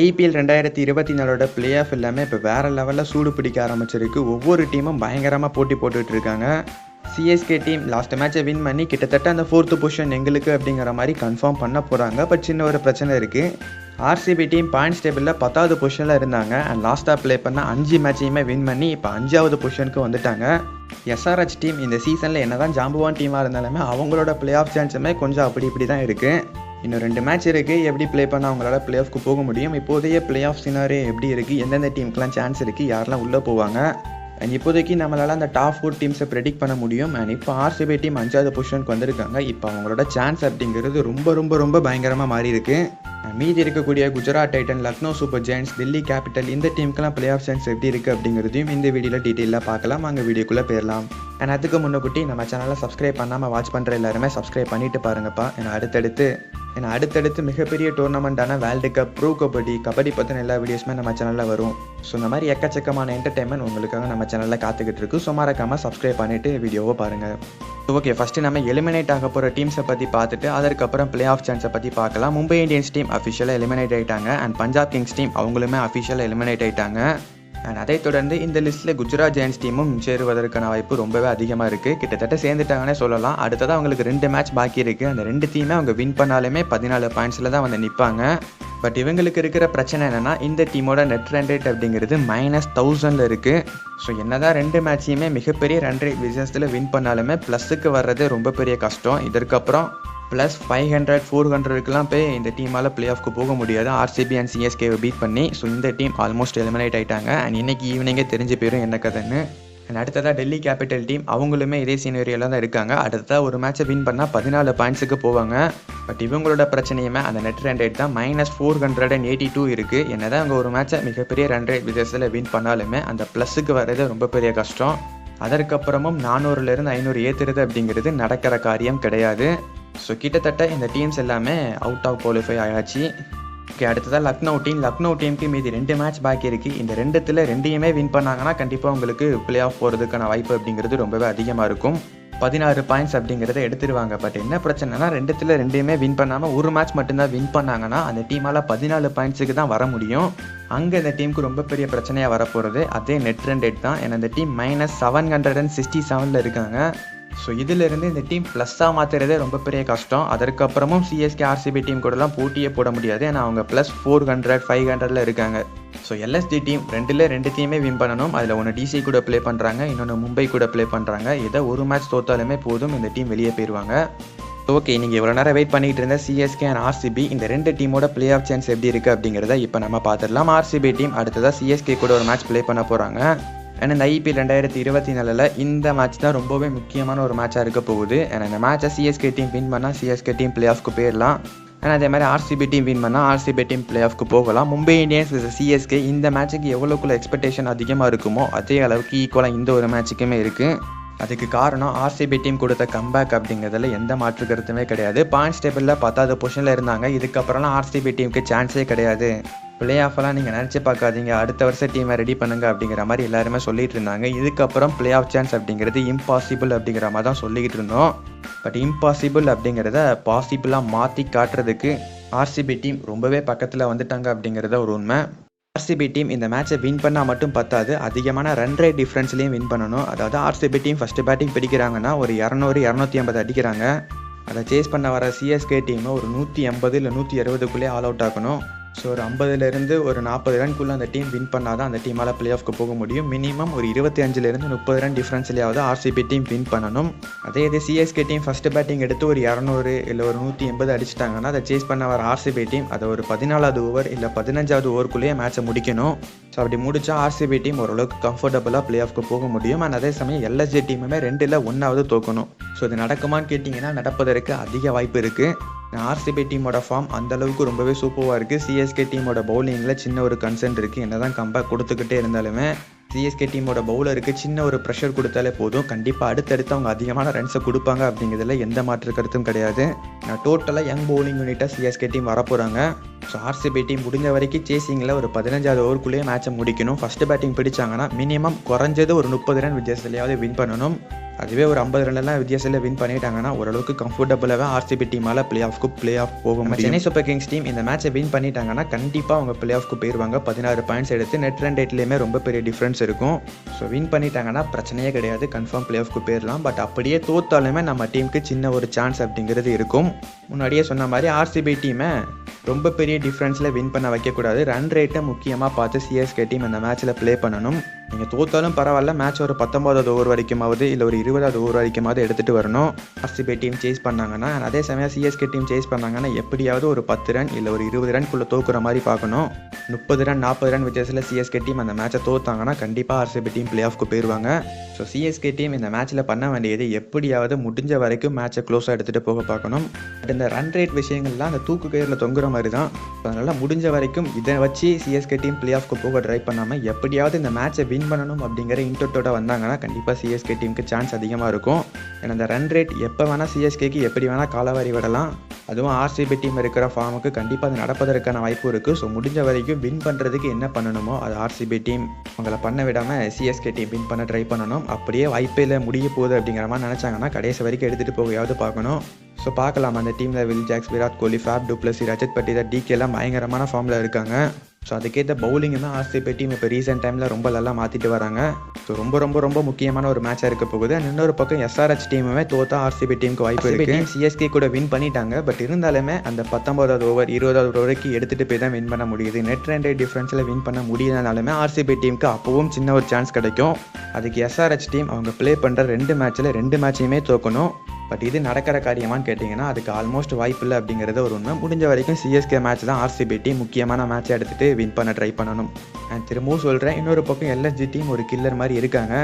IPL ரெண்டாயிரத்தி இருபத்தி நாலோட play off எல்லாமே இப்போ வேறு லெவலில் சூடு பிடிக்க ஆரம்பிச்சிருக்கு. ஒவ்வொரு டீமும் பயங்கரமாக போட்டி போட்டுட்டு இருக்காங்க. சிஎஸ்கே டீம் லாஸ்ட் மேட்சை வின் பண்ணி கிட்டத்தட்ட அந்த ஃபோர்த்து பொசிஷன் எங்களுக்கு அப்படிங்கிற மாதிரி கன்ஃபார்ம் பண்ண போகிறாங்க பட் சின்ன ஒரு பிரச்சனை இருக்குது ஆர்சிபி டீம் பாயிண்ட்ஸ் டேபிளில் பத்தாவது பொசிஷனில் இருந்தாங்க. அண்ட் லாஸ்ட்டாக ப்ளே பண்ண அஞ்சு மேட்சையுமே வின் பண்ணி இப்போ அஞ்சாவது பொசிஷனுக்கு வந்துட்டாங்க. எஸ்ஆர்ஹெச் டீம் இந்த சீசனில் என்ன தான் ஜாம்புவான் டீமாக இருந்தாலுமே அவங்களோட பிளே ஆஃப் சான்ஸுமே கொஞ்சம் அப்படி இப்படி தான் இருக்குது இன்னும் ரெண்டு மேட்ச் இருக்குது எப்படி ப்ளே பண்ணால் அவங்களால ப்ளே ஆஃப்க்கு போக முடியும்? இப்போதைய ப்ளே ஆஃப் சினாரே எப்படி இருக்குது எந்தெந்த டீமுக்கெலாம் சான்ஸ் இருக்குது யாரெல்லாம் உள்ளே போவாங்க? அண்ட் இப்போதைக்கு நம்மளால் அந்த டாப் ஃபோர் டீம்ஸை ப்ரெடிக்ட் பண்ண முடியும். அண்ட் இப்போ ஆர்சிபி டீம் அஞ்சாவது பொசிஷனுக்கு வந்திருக்காங்க. இப்போ அவங்களோட சான்ஸ் அப்படிங்கிறது ரொம்ப ரொம்ப ரொம்ப பயங்கரமாக மாறி இருக்கு. மீதி இருக்கக்கூடிய Gujarat Titan Lucknow Super Giants Delhi Capital இந்த டீமுக்கெல்லாம் பிளே ஆஃப் சான்ஸ் எப்படி இருக்குது அப்படிங்கிறதையும் இந்த வீடியோவில் டீட்டெயிலாக பார்க்கலாம். அங்கே வீடியோக்குள்ளே போயிடலாம். அண்ட் அதுக்கு முன்னக்குட்டி நம்ம சேனலை சப்ஸ்கிரைப் பண்ணாமல் வாட்ச் பண்ணுற எல்லாருமே சப்ஸ்கிரைப் பண்ணிட்டு பாருங்கப்பா. ஏன்னா அடுத்தடுத்து ஏன்னா அடுத்தடுத்து மிகப்பெரிய டோர்னமெண்ட்டான world cup pro kabaddi kabaddi பற்றின எல்லா வீடியோஸுமே நம்ம சேனலில் வரும். ஸோ இந்த மாதிரி எக்கச்சக்கமான என்டர்டைன்மெண்ட் உங்களுக்காக நம்ம சேனலில் காத்துக்கிட்டு இருக்கு. ஸோ மறக்காமல் சப்ஸ்கிரைப் பண்ணிவிட்டு வீடியோவை பாருங்கள் ஓகே ஃபஸ்ட்டு நம்ம எலிமினேட் ஆக போகிற டீம்ஸை பற்றி பார்த்துட்டு அதற்கப்புறம் பிளே ஆஃப் சான்ஸை பற்றி பார்க்கலாம். மும்பை இந்தியன்ஸ் டீம் அஃபிஷியலாக எலிமினேட் ஆயிட்டாங்க. அண்ட் பஞ்சாப் கிங்ஸ் டீம் அவங்களுமே அஃபிஷியலாக எலிமினேட் ஆகிட்டாங்க அண்ட் அதைத் தொடர்ந்து இந்த லிஸ்ட்டில் குஜராத் ஜெயின்ஸ் டீமும் சேருவதற்கான வாய்ப்பு ரொம்பவே அதிகமாக இருக்குது கிட்டத்தட்ட சேர்ந்துட்டாங்கன்னே சொல்லலாம். அடுத்ததாக அவங்களுக்கு ரெண்டு மேட்ச் பாக்கி இருக்குது அந்த ரெண்டு டீமே அவங்க வின் பண்ணாலுமே பதினாலு பாயிண்ட்ஸில் தான் வந்து நிற்பாங்க பட் இவங்களுக்கு இருக்கிற பிரச்சனை என்னென்னா இந்த டீமோட நெட் ரன் ரேட் அப்படிங்கிறது மைனஸ் தௌசண்டில் இருக்குது ஸோ என்ன தான் ரெண்டு மேட்சையுமே மிகப்பெரிய ரன் ரேட் பிஸ்னஸில் வின் பண்ணாலுமே ப்ளஸுக்கு வர்றது ரொம்ப பெரிய கஷ்டம். இதற்கப்புறம் ப்ளஸ் ஃபைவ் ஹண்ட்ரட் ஃபோர் ஹண்ட்ரடுக்குலாம் போய் இந்த டீமால் பிளே ஆஃப்க்கு போக முடியாது. ஆர்சிபி அண்ட் சிஎஸ்கேவை பீட் பண்ணி ஸோ இந்த டீம் ஆல்மோஸ்ட் எலிமினேட் ஆகிட்டாங்க அண்ட் இன்னைக்கு ஈவினிங்கே தெரிஞ்சு போயிடும் என்ன கதைன்னு? அண்ட் அடுத்ததாக டெல்லி கேபிட்டல் டீம் அவங்களுமே இதே சீனரியில் தான் இருக்காங்க. அடுத்ததாக ஒரு மேட்சை வின் பண்ணால் பதினாலு பாயிண்ட்ஸுக்கு போவாங்க. பட் இவங்களோட பிரச்சனையுமே அந்த நெட் ரன் ரேட் தான் minus four hundred and eighty two இருக்குது என்னதான் அங்கே ஒரு மேட்சை மிகப்பெரிய ரன் ரேட் விதத்தில் வின் பண்ணாலுமே அந்த ப்ளஸுக்கு வர்றது ரொம்ப பெரிய கஷ்டம். அதற்கப்புறமும் நானூறுலேருந்து ஐநூறு ஏற்றுறது அப்படிங்கிறது நடக்கிற காரியம் கிடையாது. ஸோ கிட்டத்தட்ட இந்த டீம்ஸ் எல்லாமே அவுட் ஆஃப் குவாலிஃபை ஆயாச்சு. ஓகே அடுத்ததாக லக்னோ டீம் லக்னோ டீமுக்கு மீதி ரெண்டு மேட்ச் பாக்கி இருக்குது இந்த ரெண்டுத்தில் ரெண்டையுமே வின் பண்ணாங்கன்னா கண்டிப்பாக உங்களுக்கு பிளே ஆஃப் போகிறதுக்கான வாய்ப்பு அப்படிங்கிறது ரொம்பவே அதிகமாக இருக்கும். பதினாறு பாயிண்ட்ஸ் அப்படிங்கிறத எடுத்துருவாங்க. பட் என்ன பிரச்சனைனா ரெண்டுத்தில் ரெண்டையுமே வின் பண்ணாமல் ஒரு மேட்ச் மட்டும்தான் வின் பண்ணாங்கன்னா அந்த டீமால் பதினாலு பாயிண்ட்ஸுக்கு தான் வர முடியும். அங்கே இந்த டீமுக்கு ரொம்ப பெரிய பிரச்சனையாக வரப்போகிறது அதே நெட் ரன் ரேட் தான். ஏன்னா இந்த team minus seven hundred and sixty செவனில் இருக்காங்க. ஸோ இதிலிருந்து இந்த டீம் ப்ளஸ்ஸாக மாற்றுறதே ரொம்ப பெரிய கஷ்டம். அதற்கப்புறமும் சிஎஸ்கே ஆர்சிபி டீம் கூடலாம் போட்டியே போட முடியாது. ஏன்னா அவங்க ப்ளஸ் ஃபோர் ஹண்ட்ரட் ஃபைவ் ஹண்ட்ரடில் இருக்காங்க. ஸோ எல்எஸ்டி டீம் ரெண்டில் ரெண்டு டீமே வின் பண்ணணும். அதில் ஒன்று டிசி கூட ப்ளே பண்ணுறாங்க இன்னொன்று மும்பை கூட ப்ளே பண்ணுறாங்க இதை ஒரு மேட்ச் தோத்தாலுமே போதும். இந்த டீம் வெளியே போயிடுவாங்க ஓகே நீங்கள் இவ்வளோ நேரம் வெயிட் பண்ணிட்டு இருந்த சிஎஸ்கே அண்ட் ஆர்சிபி இந்த ரெண்டு டீமோட பிளே ஆஃப் சான்ஸ் எப்படி இருக்குது அப்படிங்கிறத இப்போ நம்ம பார்த்துடலாம். ஆர்சிபி டீம் அடுத்ததாக சிஎஸ்கே கூட ஒரு மேட்ச் ப்ளே பண்ண போகிறாங்க அண்ட் இந்த ஐபிஎல் ரெண்டாயிரத்தி இருபத்தி நாலில் இந்த மேட்ச் தான் ரொம்பவே முக்கியமான ஒரு மேட்சாக இருக்க போகுது. ஏன்னா இந்த மேட்சை சிஎஸ்கே டீம் வின் பண்ணால் சிஎஸ்கே டீம் பிளே ஆஃப்க்கு போயிடலாம் அண்ட் அதே மாதிரி ஆர்சிபி டீம் வின் பண்ணால் ஆர்சிபி டீம் பிளே ஆஃப்க்கு போகலாம். மும்பை இந்தியன்ஸ் விஸ் சிஎஸ்கே இந்த மேட்ச்சுக்கு எவ்வளோக்குள்ள எக்ஸ்பெக்டேஷன் அதிகமாக இருக்குமோ அதே அளவுக்கு ஈக்குவலாக இந்த ஒரு மேட்ச்சுக்குமே இருக்குது அதுக்கு காரணம் ஆர்சிபி டீம் கொடுத்த கம்பேக் அப்படிங்கிறதுல எந்த மாற்று கருத்துமே கிடையாது. பாயிண்ட்ஸ் டேபிளில் பத்தாவது பொசிஷனில் இருந்தாங்க. இதுக்கப்புறம்லாம் ஆர்சிபி டீமுக்கு சான்ஸே கிடையாது. பிளே ஆஃப்லாம் நீங்கள் நினச்சி பார்க்காதீங்க. அடுத்த வருஷம் டீமை ரெடி பண்ணுங்க அப்படிங்கிற மாதிரி எல்லாருமே சொல்லிட்டு இருந்தாங்க. இதுக்கப்புறம் பிளே ஆஃப் சான்ஸ் அப்படிங்கிறது இம்பாசிபிள் அப்படிங்கிற மாதிரி தான் சொல்லிக்கிட்டு இருந்தோம். பட் இம்பாசிபிள் அப்படிங்கிறத பாசிபிளாக மாற்றி காட்டுறதுக்கு ஆர்சிபி டீம் ரொம்பவே பக்கத்தில் வந்துட்டாங்க அப்படிங்கிறத ஒரு உண்மை. ஆர்சிபி டீம் இந்த மேட்சை வின் பண்ணால் மட்டும் பத்தாது. அதிகமான ரன் ரேட் டிஃப்ரென்ஸ்லையும் வின் பண்ணணும். அதாவது ஆர்சிபி டீம் ஃபஸ்ட்டு பேட்டிங் பிடிக்கிறாங்கன்னா ஒரு இரநூறு இரநூத்தி ஐம்பது அடிக்கிறாங்க. அதை சேஸ் பண்ண வர சிஎஸ்கே டீமை ஒரு நூற்றி எண்பது இல்லை நூற்றி அறுபதுக்குள்ளே ஆல் அவுட் ஆகணும். ஸோ ஒரு ஐம்பதுலேருந்து ஒரு நாற்பது ரன்குள்ளே அந்த டீம் வின் பண்ணால் தான் அந்த டீமால் பிளே ஆஃப்க்கு போக முடியும். மினிமம் ஒரு இருபத்தி அஞ்சுலேருந்து முப்பது ரன் டிஃப்ரென்ஸ்லேயாவது ஆர்சிபி டீம் வின் பண்ணணும். அதே இது சிஎஸ்கே டீம் ஃபஸ்ட்டு பேட்டிங் எடுத்து ஒரு இரநூறு இல்லை ஒரு நூற்றி எண்பது அடிச்சிட்டாங்கன்னா அதை சேஸ் பண்ண வர ஆர்சிபி டீம் அதை ஒரு பதினாலாவது ஓவர் இல்லை பதினஞ்சாவது ஓவருக்குள்ளேயே மேட்சை முடிக்கணும். ஸோ அப்படி முடிச்சா ஆர்சிபி டீம் ஓரளவுக்கு கம்ஃபர்டபுளாக பிளே ஆஃப்க்கு போக முடியும். அண்ட் அதே சமயம் எல்எஸ்ஜி டீமுமே ரெண்டில் ஒன்றாவது தோக்கணும். ஸோ இது நடக்குமான்னு கேட்டிங்கன்னா நடப்பதற்கு அதிக வாய்ப்பு இருக்குது ஆர்சிபி டீமோட ஃபார்ம் அந்த அளவுக்கு ரொம்பவே சூப்பராக இருக்குது சிஎஸ்கே டீமோட பவுலிங்கில் சின்ன ஒரு கன்சர்ன் இருக்குது என்ன தான் கம்பேக் கொடுத்துக்கிட்டே இருந்தாலுமே சிஎஸ்கே டீமோட பவுலருக்கு சின்ன ஒரு ப்ரெஷர் கொடுத்தாலே போதும். கண்டிப்பாக அடுத்தடுத்து அவங்க அதிகமான ரன்ஸை கொடுப்பாங்க அப்படிங்கிறதுல எந்த மாற்று கருத்தும் கிடையாது. நான் டோட்டலாக யங் பவுலிங் யூனிட்டாக சிஎஸ்கே டீம் வரப்போகிறாங்க ஸோ ஆர்சிபி டீம் முடிஞ்ச வரைக்கும் சேசிங்கில் ஒரு பதினஞ்சாவது ஓவருக்குள்ளேயே மேட்சை முடிக்கணும். ஃபஸ்ட்டு பேட்டிங் பிடிச்சாங்கன்னா மினிமம் குறைஞ்சது ஒரு முப்பது ரன் வித்தியாசத்துலையாவது வின் பண்ணணும். அதுவே ஒரு ஐம்பது ரன்லாம் வித்தியாசத்தில் வின் பண்ணிட்டாங்கன்னா ஓரளவுக்கு கம்ஃபர்டபுளாகவே ஆர்சிபி டீமால் பிளே ஆஃப்க்கு பிளே ஆஃப் போக முடியும். சென்னை சூப்பர் கிங்ஸ் டீம் இந்த மேட்சை வின் பண்ணிட்டாங்கன்னா கண்டிப்பாக அவங்க பிளே ஆஃப்க்கு போயிடுவாங்க பதினாறு பாயிண்ட்ஸ் எடுத்து நெட் ரன் ரேட்லேயுமே ரொம்ப பெரிய டிஃப்ரென்ஸ் இருக்கும். ஸோ வின் பண்ணிட்டாங்கன்னா பிரச்சனையே கிடையாது. கன்ஃபார்ம் பிளே ஆஃப்க்கு போயிடலாம் பட் அப்படியே தோத்தாலுமே நம்ம டீமுக்கு சின்ன ஒரு சான்ஸ் அப்படிங்கிறது இருக்கும். முன்னாடியே சொன்ன மாதிரி ஆர்சிபி டீமை ரொம்ப பெரிய டிஃப்ரென்ஸில் வின் பண்ண வைக்கக்கூடாது. ரன் ரேட்டை முக்கியமாக பார்த்து சிஎஸ்கே டீம் அந்த மேட்ச்சில் ப்ளே பண்ணணும். நீங்கள் தோத்தாலும் பரவாயில்ல மேட்ச் ஒரு பத்தொம்பதாவது ஓவர் வரைக்குமாவது இல்லை ஒரு இருபதாவது ஓவர் வரைக்குமாவது எடுத்துகிட்டு வரணும். ஆர்சிபி டீம் சேஸ் பண்ணாங்கன்னா அதே சமயம் சிஎஸ்கே டீம் சேஸ் பண்ணாங்கன்னா எப்படியாவது ஒரு பத்து ரன் இல்லை ஒரு இருபது ரன்குள்ளே தோக்குற மாதிரி பார்க்கணும். முப்பது ரன் நாற்பது ரன் வித்தியாசத்தில் சிஎஸ்கே டீம் அந்த மேட்சை தோத்தாங்கன்னா கண்டிப்பாக ஆர்சிபி டீம் பிளே ஆஃப்க்கு போயிடுவாங்க ஸோ சிஎஸ்கே டீம் இந்த மேட்ச்சில் பண்ண வேண்டியது எப்படியாவது முடிஞ்ச வரைக்கும் மேட்சை க்ளோஸாக எடுத்துகிட்டு போக பார்க்கணும். பட் இந்த ரன் ரேட் விஷயங்கள்லாம் அந்த தூக்கு கயிறில் தொங்குற மாதிரி தான். அதனால் முடிஞ்ச வரைக்கும் இதை வச்சு சிஎஸ்கே டீம் பிளே ஆஃப்க்கு போக ட்ரை பண்ணாமல் எப்படியாவது இந்த மேட்சை வின் வின் பண்ணணும் அப்படிங்கிற இன்டோட்டோட வந்தாங்கன்னா கண்டிப்பாக சிஎஸ்கே டீமுக்கு சான்ஸ் அதிகமாக இருக்கும். ஏன்னா அந்த ரன் ரேட் எப்போ வேணால் சிஎஸ்கேக்கு எப்படி வேணால் காலவாரி விடலாம். அதுவும் ஆர்சிபி டீம் இருக்கிற ஃபார்முக்கு கண்டிப்பாக அது நடப்பதற்கான வாய்ப்பு இருக்குது ஸோ முடிஞ்ச வரைக்கும் வின் பண்ணுறதுக்கு என்ன பண்ணணுமோ அது ஆர்சிபி டீம் அவங்கள பண்ண விடாமல் சிஎஸ்கே டீம் வின் பண்ண ட்ரை பண்ணணும். அப்படியே வாய்ப்பே இல்லை முடிய போகுது அப்படிங்கிற மாதிரி நினச்சாங்கன்னா கடைசி வரைக்கும் எடுத்துகிட்டு போகையாவது பார்க்கணும். ஸோ பார்க்கலாம். அந்த டீமில் Will Jacks Virat Kohli Faf du Plessis Rajat Patidar DK எல்லாம் பயங்கரமான ஃபார்மில் இருக்காங்க. ஸோ அதுக்கேற்ற பவுலிங் தான் ஆர்சிபி டீம் இப்போ ரீசெண்ட் டைமில் ரொம்ப நல்லா மாற்றிட்டு வராங்க. ஸோ ரொம்ப ரொம்ப ரொம்ப முக்கியமான ஒரு மேட்சாக இருக்க போகுது. And இன்னொரு பக்கம் எஸ்ஆர்ஹெச் டீமுமே தோத்தா ஆர்சிபி டீமுக்கு வாய்ப்பு இருக்கு. சிஎஸ்கே கூட வின் பண்ணிட்டாங்க. பட் இருந்தாலுமே அந்த பத்தொன்பதாவது ஓவர் இருபதாவது ஓவர் வரைக்கும் எடுத்துகிட்டு போய் தான் வின் பண்ண முடியுது. நெட் ரன் ரேட் டிஃப்ரென்ஸில் வின் பண்ண முடியலனாலுமே ஆர்சிபி டீமுக்கு அப்பவும் சின்ன ஒரு சான்ஸ் கிடைக்கும். அதுக்கு எஸ்ஆர்ஹெச் டீம் அவங்க ப்ளே பண்ணுற ரெண்டு மேட்ச்சில் ரெண்டு மேட்சையுமே தோக்கணும். பட் இது நடக்கிற காரியமான்னு கேட்டிங்கன்னா அதுக்கு ஆல்மோஸ்ட் வாய்ப்பு இல்லை அப்படிங்கிறது ஒரு உண்மை. முடிஞ்ச வரைக்கும் சிஎஸ்கே மேட்ச் தான் ஆர்சிபி டீம் முக்கியமான மேட்சை எடுத்துகிட்டு வின் பண்ண ட்ரை பண்ணணும். அண்ட் திரும்பவும் சொல்கிறேன் இன்னொரு பக்கம் எல்எஸ்ஜி டீம் ஒரு கில்லர் மாதிரி இருக்காங்க.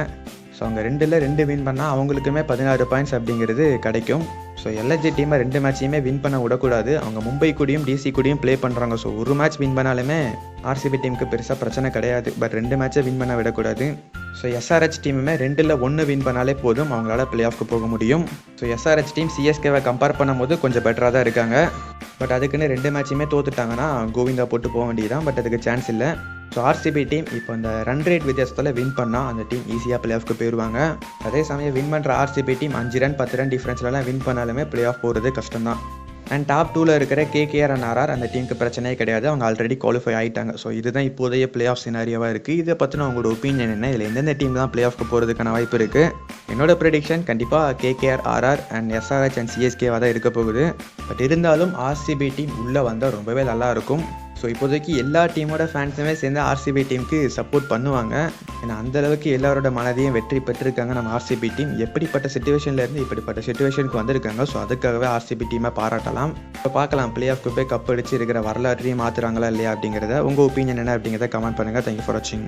ஸோ அவங்க ரெண்டில் ரெண்டு வின் பண்ணால் அவங்களுக்குமே பதினாறு பாயிண்ட்ஸ் அப்படிங்கிறது கிடைக்கும். ஸோ எல்எஸ்ஜி டீமை ரெண்டு மேட்சையுமே வின் பண்ண விடக்கூடாது. அவங்க மும்பை கூடயும் டிசி கூடயும் ப்ளே பண்ணுறாங்க ஸோ ஒரு மேட்ச் வின் பண்ணாலுமே ஆர்சிபி டீமுக்கு பெருசாக பிரச்சனை கிடையாது. பட் ரெண்டு மேட்சை வின் பண்ண விடக்கூடாது. ஸோ எஸ்ஆர்ஹெச் டீமுமே ரெண்டில் ஒன்று வின் பண்ணாலே போதும். அவங்களால பிளே ஆஃப்க்கு போக முடியும். ஸோ எஸ்ஆர்ஹெச் டீம் சிஎஸ்கேவை கம்பேர் பண்ணும்போது கொஞ்சம் பெட்டராக தான் இருக்காங்க. பட் அதுக்குன்னு ரெண்டு மேட்சுமே தோத்துட்டாங்கன்னா கோவிந்தா போட்டு போக வேண்டியதான் பட் அதுக்கு சான்ஸ் இல்லை. ஸோ ஆர்சிபி டீம் இப்போ இந்த ரன் ரேட் வித்தியாசத்தில் வின் பண்ணால் அந்த டீம் ஈஸியாக பிளே ஆஃப்க்கு போயிடுவாங்க அதே சமயம் வின் பண்ணுற ஆர்சிபி டீம் அஞ்சு ரன் பத்து ரன் டிஃப்ரென்ஸ்லலாம் வின் பண்ணாலுமே பிளே ஆஃப் போகிறது கஷ்டம்தான். அண்ட் டாப் டூவில் இருக்கிற கேகேஆர் அண்ட் ஆர்ஆர் அந்த டீமுக்கு பிரச்சனையே கிடையாது. அவங்க ஆல்ரெடி குவாலிஃபை ஆகிட்டாங்க ஸோ இதுதான் இப்போதைய பிளே ஆஃப் சினாரியோவாக இருக்குது இதை பற்றின உங்களோட ஒப்பீனியன் என்ன? இதில் எந்தெந்த டீம் தான் பிளே ஆஃப்க்கு போகிறதுக்கான வாய்ப்பு இருக்குது என்னோட ப்ரெடிக்ஷன் கண்டிப்பாக KKR RR and SRH and சிஎஸ்கேவாக தான் இருக்க போகுது. பட் இருந்தாலும் ஆர்சிபி டீம் உள்ளே வந்தால் ரொம்பவே நல்லா இருக்கும். ஸோ இப்போதைக்கு எல்லா டீமோட ஃபேன்ஸுமே சேர்ந்து ஆர்சிபி டீமுக்கு சப்போர்ட் பண்ணுவாங்க. ஏன்னா அந்த அளவுக்கு எல்லாரோட மனதையும் வெற்றி பெற்றிருக்காங்க நம்ம ஆர்சிபி டீம் எப்படிப்பட்ட சுச்சுவேஷன்லேருந்து இப்படிப்பட்ட சுச்சுவேஷனுக்கு வந்திருக்காங்க? ஸோ அதுக்காகவே ஆர்சிபி டீமை பாராட்டலாம். இப்போ பார்க்கலாம் பிளே ஆஃப் குப்பே கப் அடிச்சு இருக்கிற வரலாற்றையும் மாற்றுறாங்களா இல்லையா அப்படிங்கிறத. உங்கள் ஒப்பீனியன் என்ன அப்படிங்கிறத கமெண்ட் பண்ணுங்கள் தேங்க்யூ ஃபார் வாட்சிங்